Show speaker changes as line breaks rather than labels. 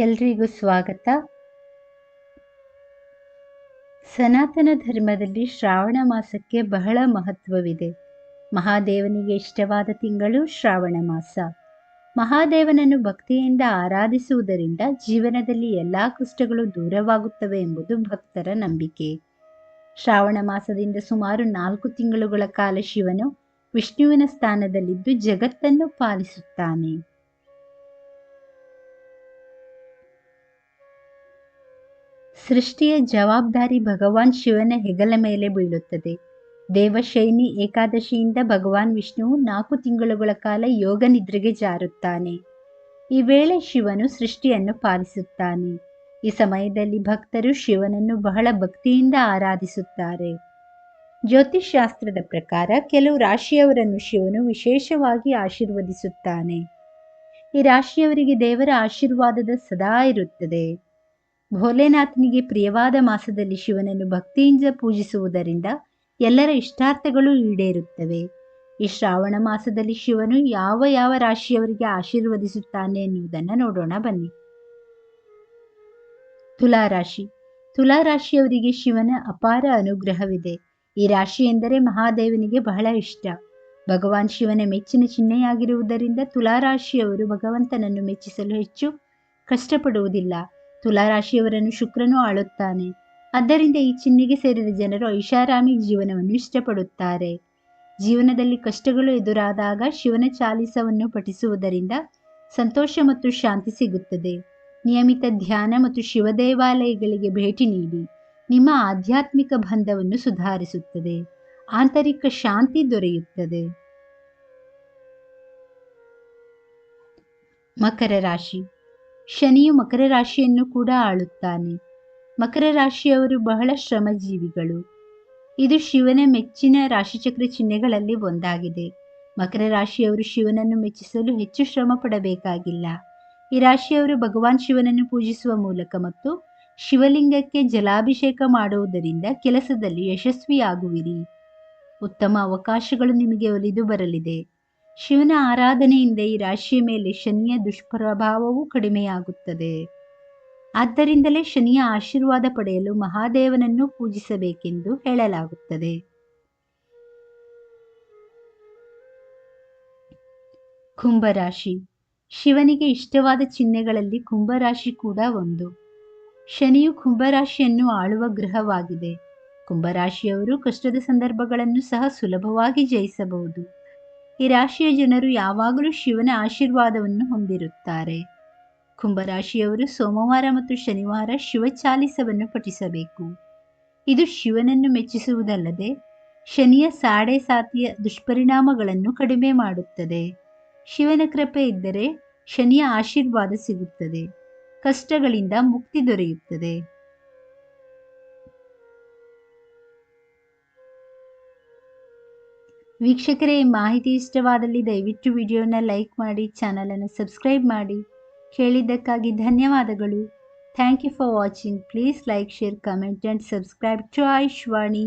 ಎಲ್ರಿಗೂ ಸ್ವಾಗತ. ಸನಾತನ ಧರ್ಮದಲ್ಲಿ ಶ್ರಾವಣ ಮಾಸಕ್ಕೆ ಬಹಳ ಮಹತ್ವವಿದೆ. ಮಹಾದೇವನಿಗೆ ಇಷ್ಟವಾದ ತಿಂಗಳು ಶ್ರಾವಣ ಮಾಸ. ಮಹಾದೇವನನ್ನು ಭಕ್ತಿಯಿಂದ ಆರಾಧಿಸುವುದರಿಂದ ಜೀವನದಲ್ಲಿ ಎಲ್ಲ ಕಷ್ಟಗಳು ದೂರವಾಗುತ್ತವೆ ಎಂಬುದು ಭಕ್ತರ ನಂಬಿಕೆ. ಶ್ರಾವಣ ಮಾಸದಿಂದ ಸುಮಾರು ನಾಲ್ಕು ತಿಂಗಳುಗಳ ಕಾಲ ಶಿವನು ವಿಷ್ಣುವಿನ ಸ್ಥಾನದಲ್ಲಿದ್ದು ಜಗತ್ತನ್ನು ಪಾಲಿಸುತ್ತಾನೆ. ಸೃಷ್ಟಿಯ ಜವಾಬ್ದಾರಿ ಭಗವಾನ್ ಶಿವನ ಹೆಗಲ ಮೇಲೆ ಬೀಳುತ್ತದೆ. ದೇವಶೈನಿ ಏಕಾದಶಿಯಿಂದ ಭಗವಾನ್ ವಿಷ್ಣು ನಾಲ್ಕು ತಿಂಗಳುಗಳ ಕಾಲ ಯೋಗ ನಿದ್ರೆಗೆ ಜಾರುತ್ತಾನೆ. ಈ ವೇಳೆ ಶಿವನು ಸೃಷ್ಟಿಯನ್ನು ಪಾಲಿಸುತ್ತಾನೆ. ಈ ಸಮಯದಲ್ಲಿ ಭಕ್ತರು ಶಿವನನ್ನು ಬಹಳ ಭಕ್ತಿಯಿಂದ ಆರಾಧಿಸುತ್ತಾರೆ. ಜ್ಯೋತಿಷ್ಶಾಸ್ತ್ರದ ಪ್ರಕಾರ ಕೆಲವು ರಾಶಿಯವರನ್ನು ಶಿವನು ವಿಶೇಷವಾಗಿ ಆಶೀರ್ವದಿಸುತ್ತಾನೆ. ಈ ರಾಶಿಯವರಿಗೆ ದೇವರ ಆಶೀರ್ವಾದದ ಸದಾ ಇರುತ್ತದೆ. ಭೋಲೆನಾಥನಿಗೆ ಪ್ರಿಯವಾದ ಮಾಸದಲ್ಲಿ ಶಿವನನ್ನು ಭಕ್ತಿಯಿಂದ ಪೂಜಿಸುವುದರಿಂದ ಎಲ್ಲರ ಇಷ್ಟಾರ್ಥಗಳು ಈಡೇರುತ್ತವೆ. ಈ ಶ್ರಾವಣ ಮಾಸದಲ್ಲಿ ಶಿವನು ಯಾವ ಯಾವ ರಾಶಿಯವರಿಗೆ ಆಶೀರ್ವದಿಸುತ್ತಾನೆ ಎನ್ನುವುದನ್ನು ನೋಡೋಣ ಬನ್ನಿ. ತುಲಾರಾಶಿ. ತುಲಾರಾಶಿಯವರಿಗೆ ಶಿವನ ಅಪಾರ ಅನುಗ್ರಹವಿದೆ. ಈ ರಾಶಿ ಎಂದರೆ ಮಹಾದೇವನಿಗೆ ಬಹಳ ಇಷ್ಟ. ಭಗವಾನ್ ಶಿವನ ಮೆಚ್ಚಿನ ಚಿಹ್ನೆಯಾಗಿರುವುದರಿಂದ ತುಲಾರಾಶಿಯವರು ಭಗವಂತನನ್ನು ಮೆಚ್ಚಿಸಲು ಹೆಚ್ಚು ಕಷ್ಟಪಡುವುದಿಲ್ಲ. ತುಲಾರಾಶಿಯವರನ್ನು ಶುಕ್ರನು ಆಳುತ್ತಾನೆ. ಆದ್ದರಿಂದ ಈ ಚಿಹ್ನೆಗೆ ಸೇರಿದ ಜನರು ಐಷಾರಾಮಿ ಜೀವನವನ್ನು ಇಷ್ಟಪಡುತ್ತಾರೆ. ಜೀವನದಲ್ಲಿ ಕಷ್ಟಗಳು ಎದುರಾದಾಗ ಶಿವನ ಚಾಲಿಸವನ್ನು ಪಠಿಸುವುದರಿಂದ ಸಂತೋಷ ಮತ್ತು ಶಾಂತಿ ಸಿಗುತ್ತದೆ. ನಿಯಮಿತ ಧ್ಯಾನ ಮತ್ತು ಶಿವ ದೇವಾಲಯಗಳಿಗೆ ಭೇಟಿ ನೀಡಿ ನಿಮ್ಮ ಆಧ್ಯಾತ್ಮಿಕ ಬಂಧವನ್ನು ಸುಧಾರಿಸುತ್ತದೆ. ಆಂತರಿಕ ಶಾಂತಿ ದೊರೆಯುತ್ತದೆ. ಮಕರ ರಾಶಿ. ಶನಿಯು ಮಕರ ರಾಶಿಯನ್ನು ಕೂಡ ಆಳುತ್ತಾನೆ. ಮಕರ ರಾಶಿಯವರು ಬಹಳ ಶ್ರಮಜೀವಿಗಳು. ಇದು ಶಿವನ ಮೆಚ್ಚಿನ ರಾಶಿಚಕ್ರ ಚಿಹ್ನೆಗಳಲ್ಲಿ ಒಂದಾಗಿದೆ. ಮಕರ ರಾಶಿಯವರು ಶಿವನನ್ನು ಮೆಚ್ಚಿಸಲು ಹೆಚ್ಚು ಶ್ರಮ ಪಡಬೇಕಾಗಿಲ್ಲ. ಈ ರಾಶಿಯವರು ಭಗವಾನ್ ಶಿವನನ್ನು ಪೂಜಿಸುವ ಮೂಲಕ ಮತ್ತು ಶಿವಲಿಂಗಕ್ಕೆ ಜಲಾಭಿಷೇಕ ಮಾಡುವುದರಿಂದ ಕೆಲಸದಲ್ಲಿ ಯಶಸ್ವಿಯಾಗುವಿರಿ. ಉತ್ತಮ ಅವಕಾಶಗಳು ನಿಮಗೆ ಒಲಿದು ಬರಲಿದೆ. ಶಿವನ ಆರಾಧನೆಯಿಂದ ಈ ರಾಶಿಯ ಮೇಲೆ ಶನಿಯ ದುಷ್ಪ್ರಭಾವವೂ ಕಡಿಮೆಯಾಗುತ್ತದೆ. ಆದ್ದರಿಂದಲೇ ಶನಿಯ ಆಶೀರ್ವಾದ ಪಡೆಯಲು ಮಹಾದೇವನನ್ನು ಪೂಜಿಸಬೇಕೆಂದು ಹೇಳಲಾಗುತ್ತದೆ. ಕುಂಭರಾಶಿ. ಶಿವನಿಗೆ ಇಷ್ಟವಾದ ಚಿಹ್ನೆಗಳಲ್ಲಿ ಕುಂಭರಾಶಿ ಕೂಡ ಒಂದು. ಶನಿಯು ಕುಂಭರಾಶಿಯನ್ನು ಆಳುವ ಗ್ರಹವಾಗಿದೆ. ಕುಂಭರಾಶಿಯವರು ಕಷ್ಟದ ಸಂದರ್ಭಗಳನ್ನು ಸಹ ಸುಲಭವಾಗಿ ಜಯಿಸಬಹುದು. ಈ ರಾಶಿಯ ಜನರು ಯಾವಾಗಲೂ ಶಿವನ ಆಶೀರ್ವಾದವನ್ನು ಹೊಂದಿರುತ್ತಾರೆ. ಕುಂಭರಾಶಿಯವರು ಸೋಮವಾರ ಮತ್ತು ಶನಿವಾರ ಶಿವಚಾಲಿಸವನ್ನು ಪಠಿಸಬೇಕು. ಇದು ಶಿವನನ್ನು ಮೆಚ್ಚಿಸುವುದಲ್ಲದೆ ಶನಿಯ ಸಾಡೆ ಸಾತಿಯ ದುಷ್ಪರಿಣಾಮಗಳನ್ನು ಕಡಿಮೆ ಮಾಡುತ್ತದೆ. ಶಿವನ ಕೃಪೆ ಇದ್ದರೆ ಶನಿಯ ಆಶೀರ್ವಾದ ಸಿಗುತ್ತದೆ. ಕಷ್ಟಗಳಿಂದ ಮುಕ್ತಿ ದೊರೆಯುತ್ತದೆ. ವೀಕ್ಷಕರೇ ಮಾಹಿತಿ ಇಷ್ಟವಾದಲ್ಲಿ ದಯವಿಟ್ಟು ವಿಡಿಯೋನ ಲೈಕ್ ಮಾಡಿ, ಚಾನಲನ್ನು ಸಬ್ಸ್ಕ್ರೈಬ್ ಮಾಡಿ. ಕೇಳಿದ್ದಕ್ಕಾಗಿ ಧನ್ಯವಾದಗಳು. Thank you for watching. Please like, share, comment and subscribe to Ayushvani.